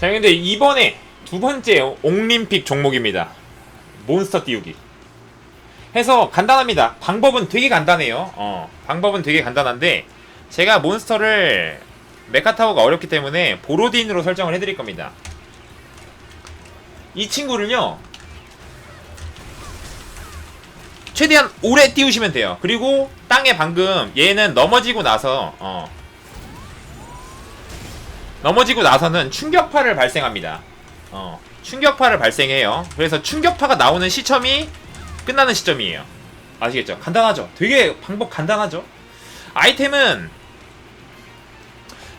자 근데 이번에 두 번째 옥림픽 종목입니다. 몬스터 띄우기. 해서 간단합니다. 방법은 되게 간단해요. 어, 방법은 되게 간단한데 제가 몬스터를 메카타워가 어렵기 때문에 보로딘으로 설정을 해드릴 겁니다. 이 친구를요 최대한 오래 띄우시면 돼요. 그리고 땅에 방금 얘는 넘어지고 나서 어, 넘어지고 나서는 충격파를 발생합니다. 어, 충격파를 발생해요. 그래서 충격파가 나오는 시점이 끝나는 시점이에요. 아시겠죠? 간단하죠? 되게 방법 간단하죠? 아이템은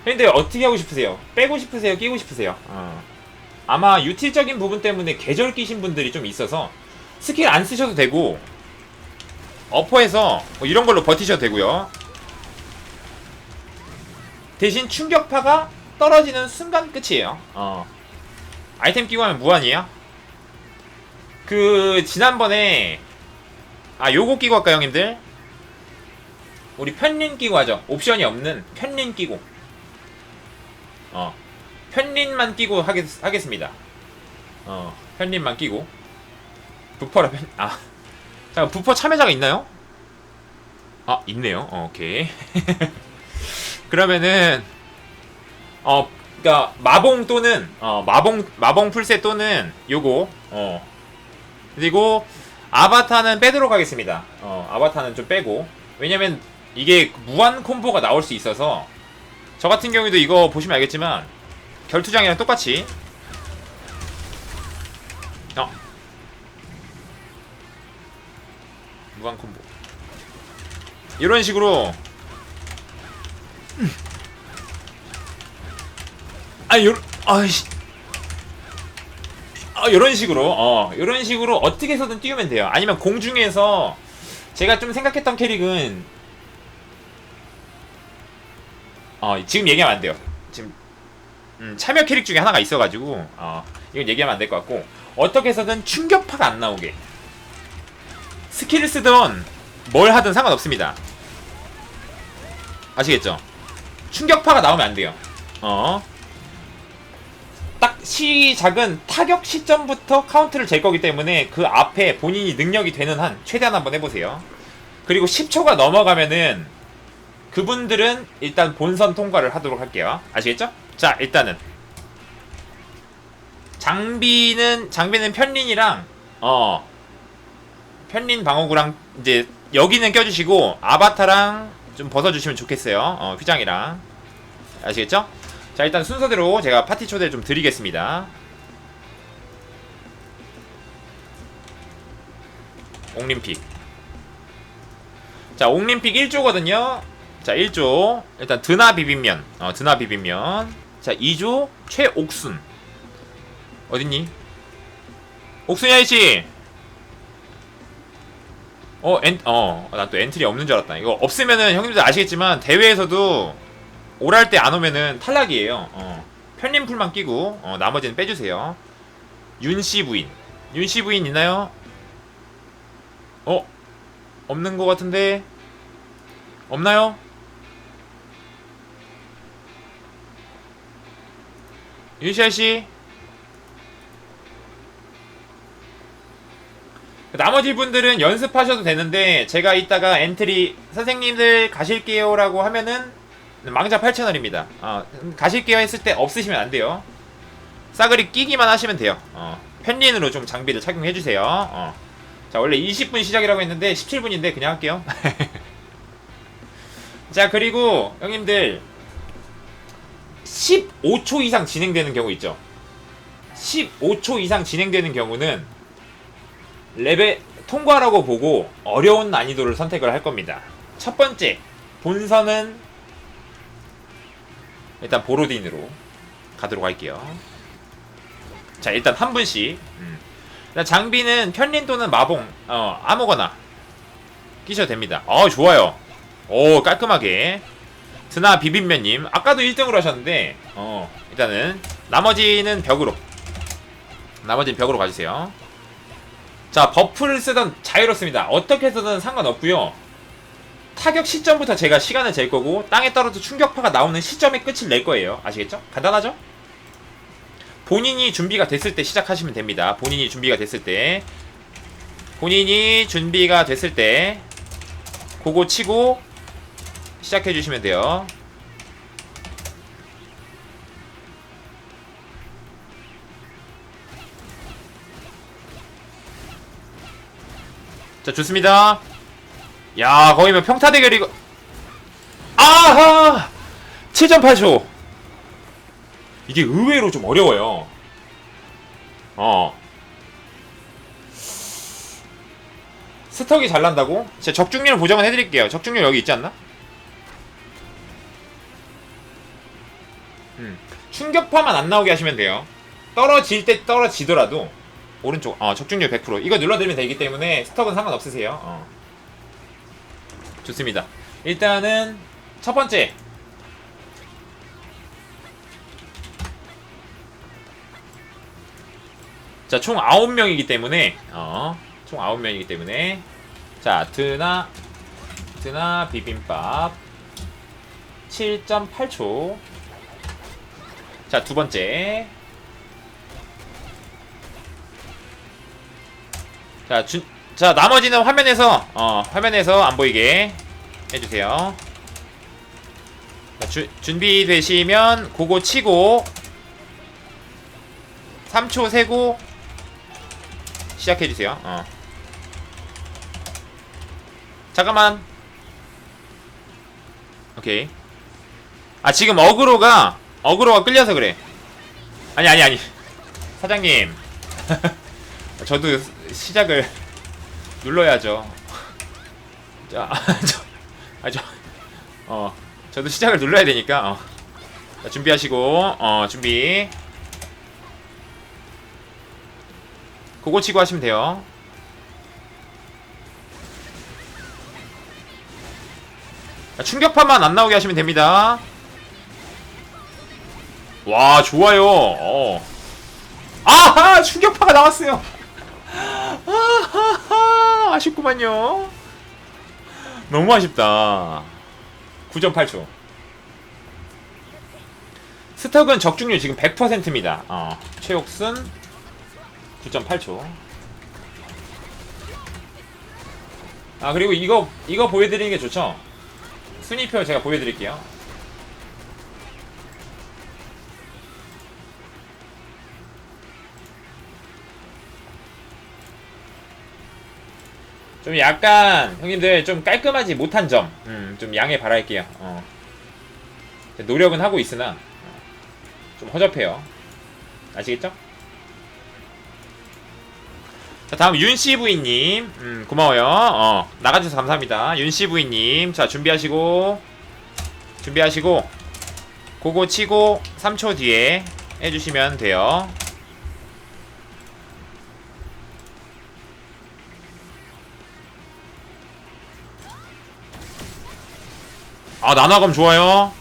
근데 어떻게 하고 싶으세요? 빼고 싶으세요? 끼고 싶으세요? 어. 아마 유틸적인 부분 때문에 계절 끼신 분들이 좀 있어서 스킬 안 쓰셔도 되고 어퍼에서 뭐 이런 걸로 버티셔도 되고요. 대신 충격파가 떨어지는 순간 끝이에요. 어. 아이템 끼고 하면 무한이에요? 그 지난번에 아 요거 끼고 할까요 형님들? 우리 편린 끼고 하죠. 옵션이 없는 편린 끼고. 어. 편린만 끼고 하겠, 하겠습니다. 어. 편린만 끼고. 부퍼라 편 아. 잠깐 부퍼 참여자가 있나요? 아, 있네요. 어, 오케이. 그러면은 어, 그러니까 마봉 또는 어, 마봉 마봉 풀셋 또는 요거 어. 그리고 아바타는 빼도록 하겠습니다. 어, 아바타는 좀 빼고 왜냐면 이게 무한 콤보가 나올 수 있어서 저 같은 경우에도 이거 보시면 알겠지만 결투장이랑 똑같이 어. 무한 콤보 이런 식으로 아, 요, 아이씨. 아, 요런 식으로, 어, 요런 식으로 어떻게 해서든 띄우면 돼요. 아니면 공중에서 제가 좀 생각했던 캐릭은, 어, 지금 얘기하면 안 돼요. 지금, 음, 참여 캐릭 중에 하나가 있어가지고, 어, 이건 얘기하면 안 될 것 같고, 어떻게 해서든 충격파가 안 나오게. 스킬을 쓰던 뭘 하든 상관없습니다. 아시겠죠? 충격파가 나오면 안 돼요. 어. 딱 시작은 타격 시점부터 카운트를 잴 거기 때문에 그 앞에 본인이 능력이 되는 한 최대한 한번 해보세요. 그리고 10초가 넘어가면은 그분들은 일단 본선 통과를 하도록 할게요. 아시겠죠? 자, 일단은 장비는 장비는 편린이랑 어 편린 방어구랑 이제 여기는 껴주시고 아바타랑 좀 벗어주시면 좋겠어요. 어, 휘장이랑 아시겠죠? 자 일단 순서대로 제가 파티 초대 좀 드리겠습니다. 옥림픽. 자 옥림픽 1조거든요. 자 1조. 일단 드나 비빔면. 어 드나 비빔면. 자 2조 최옥순. 어딨니? 옥순이 아저씨! 어, 엔, 어, 나 또 엔트리 없는 줄 알았다. 이거 없으면은 형님들 아시겠지만 대회에서도 오랄 때 안 오면은 탈락이에요. 어. 편린풀만 끼고 어, 나머지는 빼주세요. 윤씨 부인. 윤씨 부인 있나요? 어? 없는 것 같은데 없나요? 윤씨 아씨 나머지 분들은 연습하셔도 되는데 제가 이따가 엔트리 선생님들 가실게요 라고 하면은 망자 8채널입니다. 어, 가실게요 했을 때 없으시면 안 돼요. 싸그리 끼기만 하시면 돼요. 어, 펜린으로 좀 장비를 착용해 주세요. 어. 자 원래 20분 시작이라고 했는데 17분인데 그냥 할게요. 자 그리고 형님들 15초 이상 진행되는 경우 있죠. 15초 이상 진행되는 경우는 레벨 통과라고 보고 어려운 난이도를 선택을 할 겁니다. 첫 번째 본선은 일단 보로딘으로 가도록 할게요. 자 일단 한 분씩 음. 장비는 편린 또는 마봉 어 아무거나 끼셔도 됩니다. 어 좋아요. 오 깔끔하게 드나 비빔면님 아까도 1등으로 하셨는데 어 일단은 나머지는 벽으로 나머지는 벽으로 가주세요. 자 버프를 쓰던 자유롭습니다. 어떻게 해서든 상관없고요. 타격 시점부터 제가 시간을 잴 거고 땅에 떨어져 충격파가 나오는 시점의 끝을 낼 거예요. 아시겠죠? 간단하죠? 본인이 준비가 됐을 때 시작하시면 됩니다. 본인이 준비가 됐을 때. 본인이 준비가 됐을 때 그거 치고 시작해 주시면 돼요. 자, 좋습니다. 야, 거기면 평타 대결이고. 아하! 7.8초. 이게 의외로 좀 어려워요. 어. 스톡이 잘 난다고? 제가 적중률 보정은 해드릴게요. 적중률 여기 있지 않나? 음. 충격파만 안 나오게 하시면 돼요. 떨어질 때 떨어지더라도 오른쪽 어, 적중률 100% 이거 눌러드리면 되기 때문에 스톡은 상관없으세요. 어. 좋습니다. 일단은 첫 번째 자, 총 9명이기 때문에, 어, 총 9명이기 때문에, 자, 드나, 드나 비빔밥, 7.8초. 자, 두 번째. 자, 준, 자, 나머지는 화면에서, 어, 화면에서 안 보이게 해주세요. 자, 주, 준비되시면, 그거 치고, 3초 세고, 시작해주세요. 어. 잠깐만. 오케이. 아 지금 어그로가 어그로가 끌려서 그래. 아니 아니 아니. 사장님. 저도 시작을 눌러야죠. 자, 저, 아, 저, 어, 저도 시작을 눌러야 되니까, 어. 자, 준비하시고, 어, 준비. 그거 치고 하시면 돼요. 자, 충격파만 안 나오게 하시면 됩니다. 와, 좋아요. 어. 아하! 충격파가 나왔어요. 아쉽구만요. 너무 아쉽다. 9.8초. 스톡은 적중률 지금 100%입니다. 어, 최옥순 9.8초. 아 그리고 이거 이거 보여드리는 게 좋죠. 순위표 제가 보여드릴게요. 좀 약간 형님들 좀 깔끔하지 못한 점, 음, 좀 양해 바랄게요. 어. 노력은 하고 있으나 어, 좀 허접해요. 아시겠죠? 자 다음 윤씨 부인님 음, 고마워요 어, 나가주셔서 감사합니다 윤씨 부인님 자 준비하시고 준비하시고 고고 치고 3초 뒤에 해주시면 돼요 아 나나검 좋아요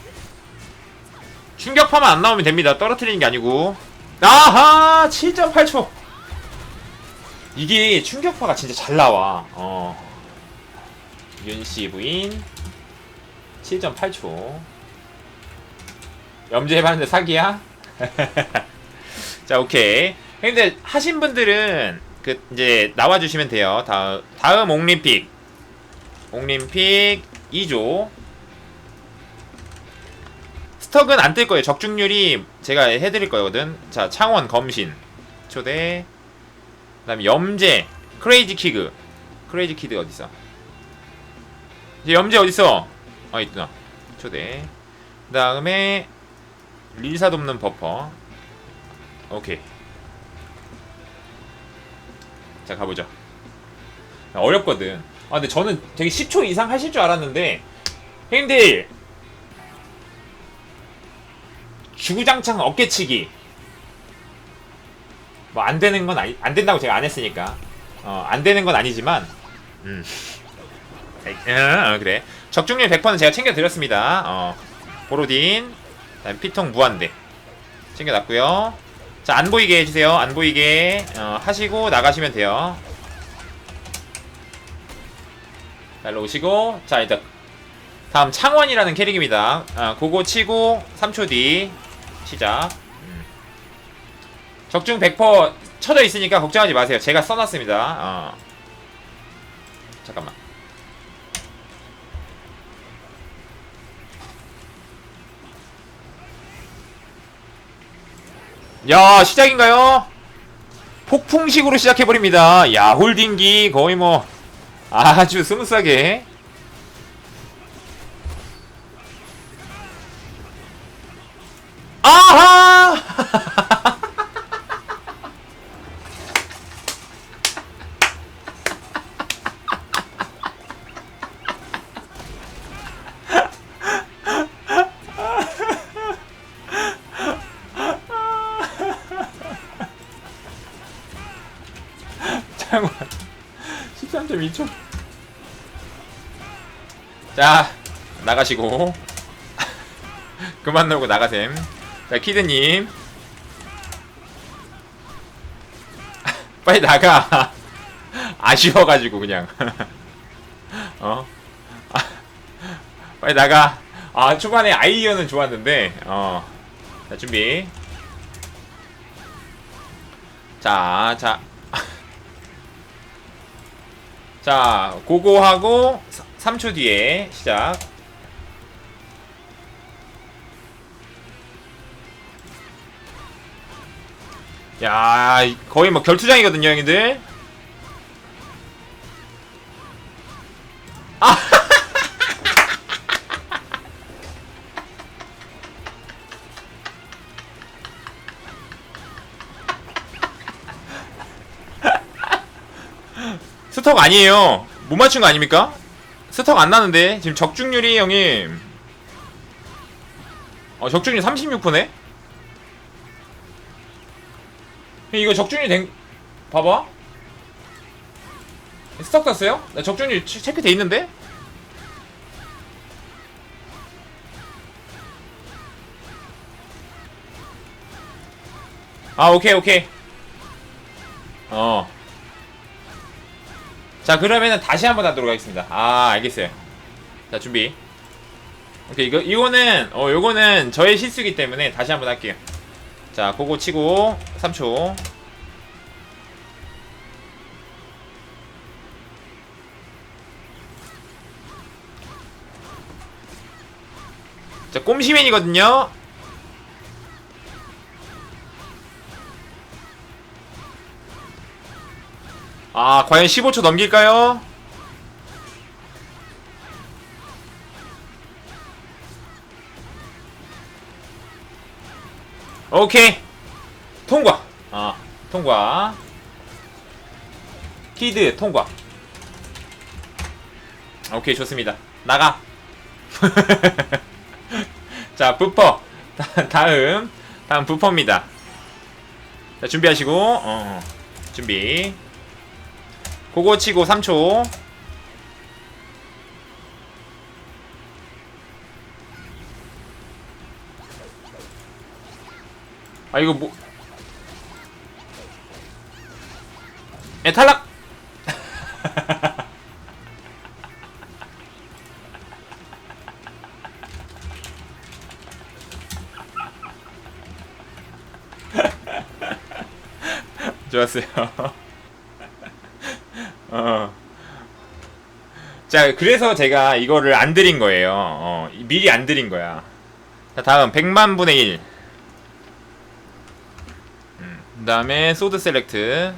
충격파만 안 나오면 됩니다 떨어뜨리는 게 아니고 아하 7.8초 이게 충격파가 진짜 잘 나와. 어. 윤씨 부인 7.8초. 염주해봤는데 사기야? 자, 오케이. 근데 하신 분들은 그 이제 나와주시면 돼요. 다음 다음 옥림픽. 옥림픽 2조. 스톡은 안 뜰 거예요. 적중률이 제가 해드릴 거거든. 자, 창원 검신. 초대. 그다음에 염제 크레이지 키그. 크레이지 키드 어딨어? 이제 염제 어딨어? 아 있구나. 초대. 그 다음에 릴사 돕는 버퍼. 오케이. 자 가보죠. 어렵거든. 아 근데 저는 되게 10초 이상 하실 줄 알았는데 형님들 주구장창 어깨치기. 뭐 안 되는 건 아니 안 된다고 제가 안 했으니까. 어 안 되는 건 아니지만 음. 어, 그래. 적중률 100%는 제가 챙겨 드렸습니다. 어 보로딘 피통 무한대. 챙겨놨고요. 자 안 보이게 해주세요. 안 보이게 어, 하시고 나가시면 돼요. 잘 오시고. 자 일단 다음 창원이라는 캐릭입니다. 어, 그거 치고 3초 뒤 시작 적중 100% 쳐져 있으니까 걱정하지 마세요. 제가 써놨습니다. 어. 잠깐만. 야 시작인가요? 폭풍식으로 시작해버립니다. 야 홀딩기 거의 뭐 아주 스무스하게 아하! 잠깐만. 13.2초. 자 나가시고. 그만 놀고 나가셈 자 키드님. 빨리 나가. 아쉬워가지고 그냥. 어? 아, 빨리 나가. 아 초반에 아이디어는 좋았는데 어자 준비. 자, 자. 자, 고고하고 3초 뒤에 시작. 야, 이- 거의 뭐 결투장이거든요, 형님들. 아! 스톡 아니에요. 못 맞춘 거 아닙니까? 스톡 안 나는데 지금 적중률이 형님. 어 적중률 36%네. 이거 적중률 된 봐봐. 스톡 땄어요? 나 적중률 체- 체크 돼 있는데? 아 오케이 오케이. 어. 자 그러면은 다시 한번 하도록 하겠습니다 아 알겠어요 자 준비 오케이 이거 이거는 어 요거는 저의 실수기 때문에 다시 한번 할게요 자 그거 치고 3초 자 꼼시맨이거든요 아 과연 15초 넘길까요? 오케이. 통과. 아. 통과. 키드 통과. 오케이 좋습니다. 나가. 자 부퍼. 다- 다음. 다음 부퍼입니다. 자 준비하시고. 어, 어. 준비. 그거 치고 3초 아 이거 뭐 에, 탈락! 좋았어요. 어. 자, 그래서 제가 이거를 안 드린 거예요. 어, 미리 안 드린 거야. 자, 다음 100만 분의 1. 음, 그다음에 소드 셀렉트.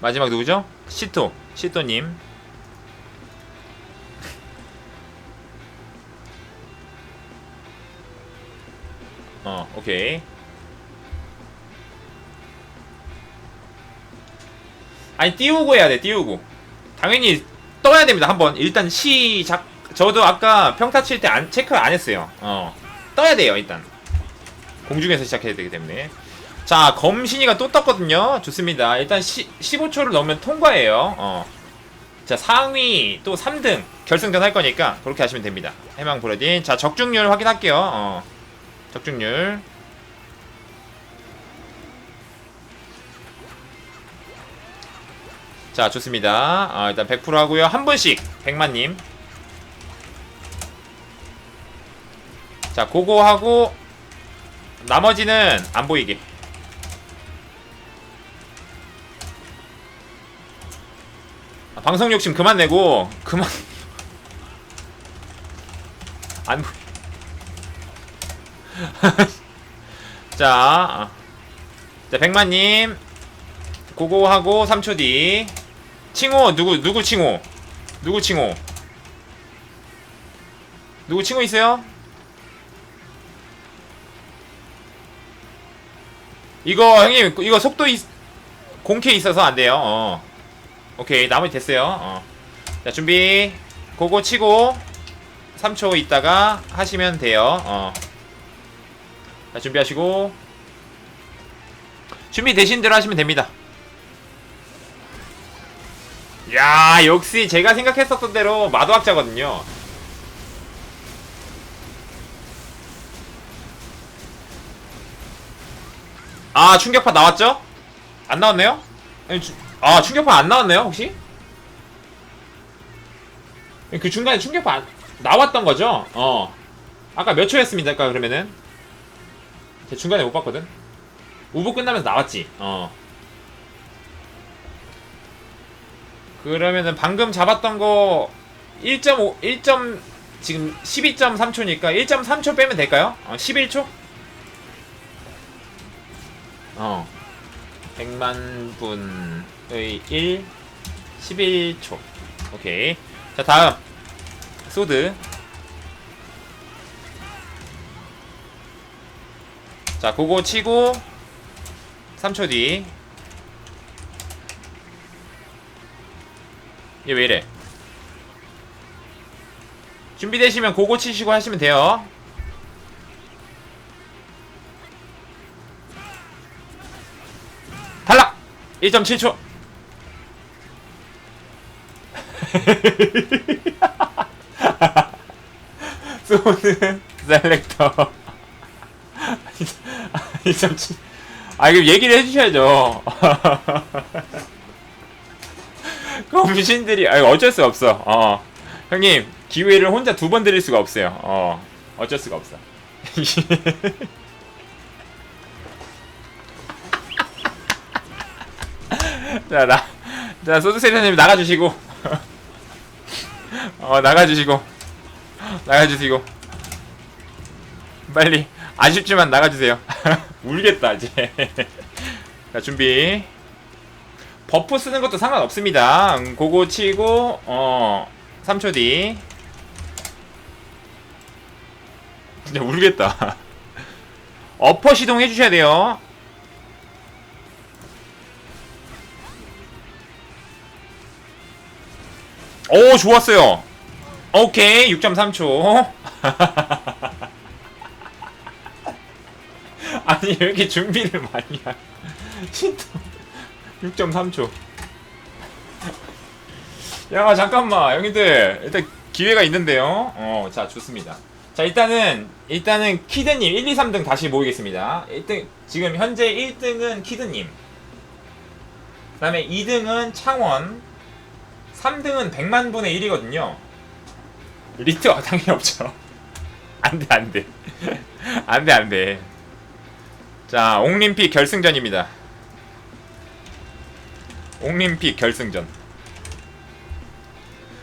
마지막 누구죠? 시토. 시토님. 어, 오케이. 아니 띄우고 해야 돼 띄우고 당연히 떠야 됩니다 한번 일단 시작 저도 아까 평타 칠 때 안 체크 안 했어요 어 떠야 돼요 일단 공중에서 시작해야 되기 때문에. 자 검신이가 또 떴거든요. 좋습니다. 일단 시, 15초를 넘으면 통과해요. 어 자 상위 또 3등 결승전 할 거니까 그렇게 하시면 됩니다. 해망 브레딘. 자 적중률 확인할게요. 어. 적중률. 자 좋습니다. 아, 일단 100% 하고요. 한 분씩 100만님. 자 그거 하고 나머지는 안 보이게. 아, 방송 욕심 그만 내고 그만 안 보. 자, 자 백만님 고고 하고 3초 뒤 칭호 누구 누구 칭호 누구 칭호 누구 칭호 있어요? 이거 형님 이거 속도 있, 공캐 있어서 안 돼요. 어. 오케이 나머지 됐어요. 어. 자 준비 고고 치고 3초 있다가 하시면 돼요. 어. 자 준비하시고 준비 되신 대로 하시면 됩니다. 야 역시 제가 생각했었던 대로 마도학자거든요. 아 충격파 나왔죠? 안 나왔네요? 아 충격파 안 나왔네요 혹시? 그 중간에 충격파 안- 나왔던 거죠? 어 아까 몇 초였습니까 그러면은? 제 중간에 못 봤거든? 우부 끝나면서 나왔지 어 그러면은 방금 잡았던 거 1.5 1. 지금 12.3초니까 1.3초 빼면 될까요? 어, 11초? 어. 100만 분의 1 11초. 오케이. 자, 다음. 소드. 자, 그거 치고 3초 뒤. 얘 왜 이래? 준비되시면 고고 치시고 하시면 돼요. 탈락! 1.7초. 소는 셀렉터. 1.7. 아, 이거 얘기를 해주셔야죠. 검신들이, 아, 어쩔 수 없어. 어. 형님, 기회를 혼자 두 번 드릴 수가 없어요. 어. 어쩔 수가 없어. 자, 나, 자, 소드세리님 나가주시고. 어, 나가주시고. 나가주시고. 빨리. 아쉽지만 나가주세요. 울겠다, 이제. 자, 준비. 버프 쓰는 것도 상관없습니다. 음, 고고 치고, 어, 3초 뒤. 진짜 울겠다. 어퍼 시동 해주셔야 돼요. 오 좋았어요. 오케이 6.3초. 아니 왜 이렇게 준비를 많이 하 6.3초. 야 잠깐만 형님들. 일단 기회가 있는데요. 어 자 좋습니다. 자 일단은 일단은 키드님 1, 2, 3등 다시 모이겠습니다. 1등 지금 현재 1등은 키드님. 그 다음에 2등은 창원 3등은 100만 분의 1이거든요. 리트 어, 당연히 없죠. 안 돼, 안 돼. 안 돼, 안 돼. 자, 옥림픽 결승전입니다. 옥림픽 결승전.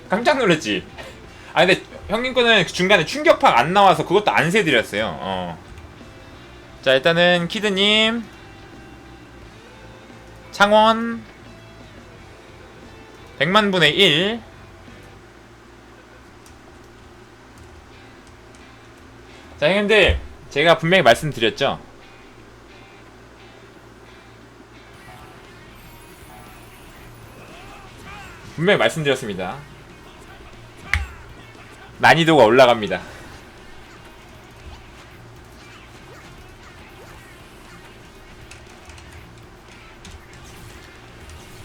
깜짝 놀랐지? 아, 근데 형님 거는 중간에 충격파가 안 나와서 그것도 안 세드렸어요. 어. 자, 일단은 키드님. 창원. 100만 분의 1 자, 형님들 제가 분명히 말씀드렸죠. 분명히 말씀드렸습니다. 난이도가 올라갑니다.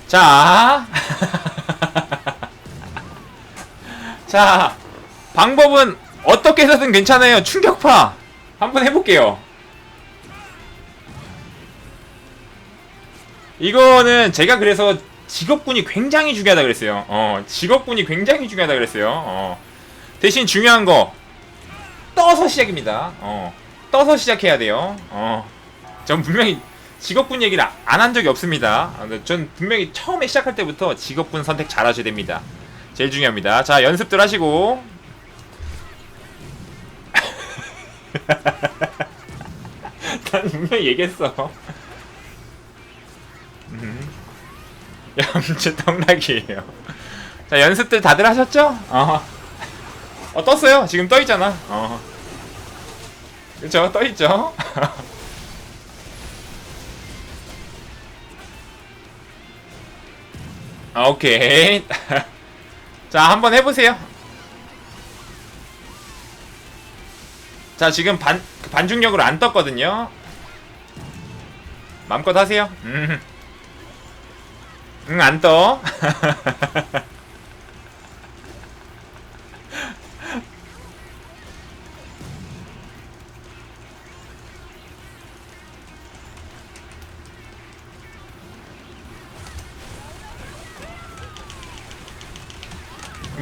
자. 자, 방법은 어떻게 해서든 괜찮아요. 충격파. 한번 해볼게요. 이거는 제가 그래서 직업군이 굉장히 중요하다 그랬어요. 어, 직업군이 굉장히 중요하다 그랬어요. 어. 대신 중요한 거 떠서 시작입니다. 어. 떠서 시작해야 돼요. 어. 전 분명히 직업군 얘기를 안 한 적이 없습니다. 아, 근데 전 분명히 처음에 시작할 때부터 직업군 선택 잘 하셔야 됩니다. 제일 중요합니다. 자, 연습들 하시고. 난 분명히 얘기했어. 음. 염치 떡락이에요. 자, 연습들 다들 하셨죠? 어. 어, 떴어요. 지금 떠있잖아. 어. 그쵸? 떠있죠? 아, 오케이. 자, 한번 해보세요. 자, 지금 반, 반중력으로 안 떴거든요. 마음껏 하세요. 음. 응, 안 떠.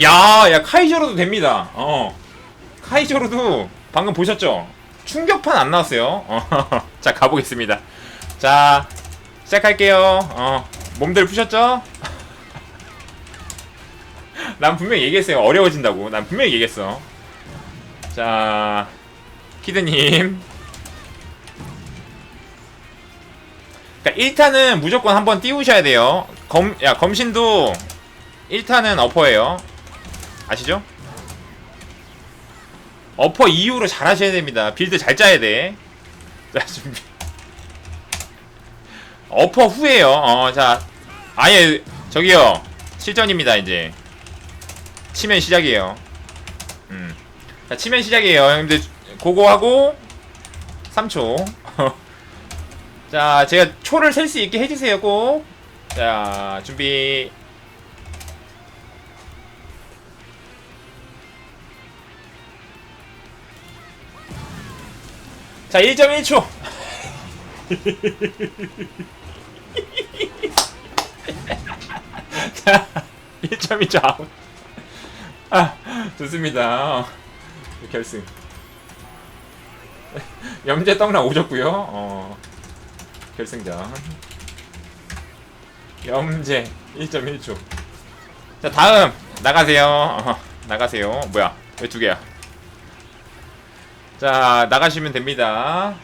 야, 야, 카이저로도 됩니다. 어. 카이저로도 방금 보셨죠? 충격판 안 나왔어요. 어. 자, 가보겠습니다. 자, 시작할게요. 어. 몸들 푸셨죠? 난 분명히 얘기했어요. 어려워진다고. 난 분명히 얘기했어. 자, 키드님. 그니까 1타는 무조건 한번 띄우셔야 돼요. 검, 야, 검신도 1타는 어퍼예요. 아시죠? 어퍼 이후로 잘 하셔야 됩니다. 빌드 잘 짜야 돼. 자, 준비. 어퍼 후에요. 어, 자. 아예, 저기요. 실전입니다, 이제. 치면 시작이에요. 음. 자, 치면 시작이에요. 형님들, 그거 하고, 3초. 자, 제가 초를 셀 수 있게 해주세요, 꼭. 자, 준비. 자, 1.1초. 자, 1.1초 아웃. 아, 좋습니다. 어, 결승. 염제 떡락 오졌고요. 어, 결승전. 염제 1.1초. 자, 다음 나가세요. 어, 나가세요. 뭐야? 왜 두 개야? 자 나가시면 됩니다.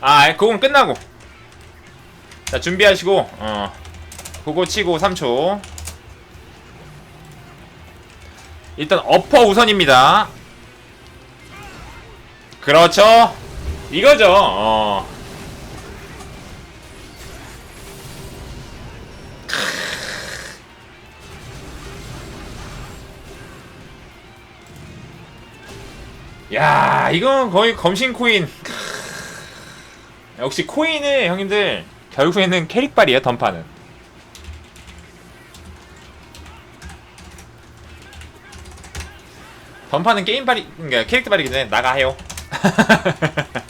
아 그건 끝나고. 자 준비하시고 어 그거 치고 3초. 일단 어퍼 우선입니다. 그렇죠. 이거죠. 어 야, 이건 거의 검신 코인. 역시 코인은 형님들 결국에는 캐릭발이에요, 던파는. 던파는 게임발이, 그러니까 캐릭터발이기 때문에 나가요.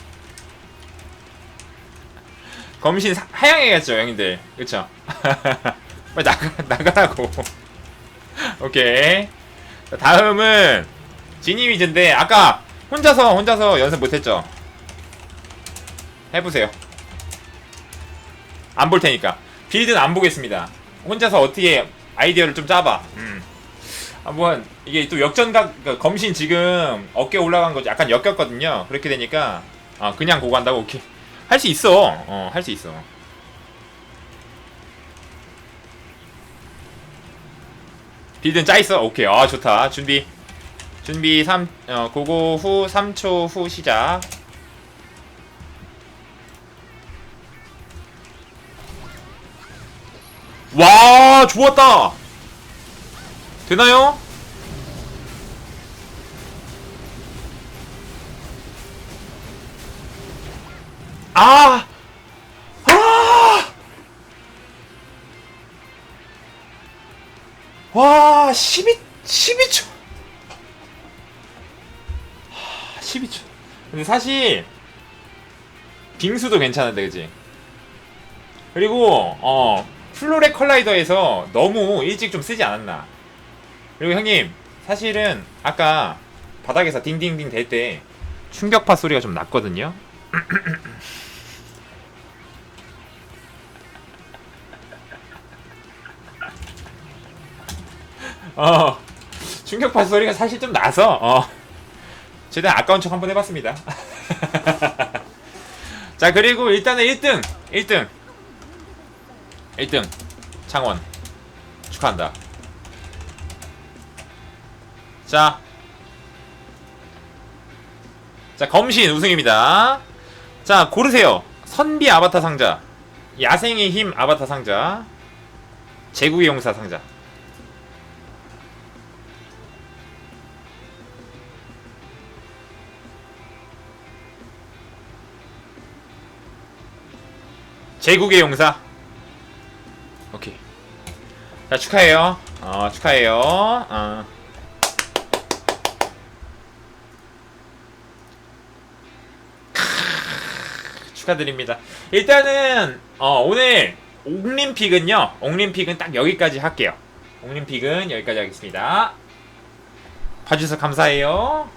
검신 사- 하향해야죠, 형님들. 그쵸? 빨리 나가, 나가라고. 오케이. 자, 다음은 지니위즈인데 아까 혼자서 혼자서 연습 못했죠? 해보세요. 안 볼 테니까 빌드는 안 보겠습니다. 혼자서 어떻게 아이디어를 좀 짜봐. 음. 한번 이게 또 역전각 그러니까 검신 지금 어깨 올라간 거 약간 엮였거든요. 그렇게 되니까 아 그냥 고고 한다고 오케이 할 수 있어. 어 할 수 있어. 빌드는 짜 있어. 오케이 아 좋다. 준비. 준비 3, 어, 고고 후 3초 후 시작. 와, 좋았다! 되나요? 아! 아! 와, 12, 12초. 12초. 근데 사실 빙수도 괜찮은데 그지? 그리고 어 플로레 컬라이더에서 너무 일찍 좀 쓰지 않았나? 그리고 형님 사실은 아까 바닥에서 딩딩딩 될 때 충격파 소리가 좀 났거든요. 어 충격파 소리가 사실 좀 나서 어 최대한 아까운 척 한번 해봤습니다. 자 그리고 일단은 1등 1등 1등 창원 축하한다. 자, 자 검신 우승입니다. 자 고르세요. 선비 아바타 상자, 야생의 힘 아바타 상자, 제국의 용사 상자. 제국의 용사. 오케이. 자 축하해요. 어 축하해요. 어. 축하드립니다. 일단은 어, 오늘 옥림픽은요. 옥림픽은 딱 여기까지 할게요. 옥림픽은 여기까지 하겠습니다. 봐주셔서 감사해요.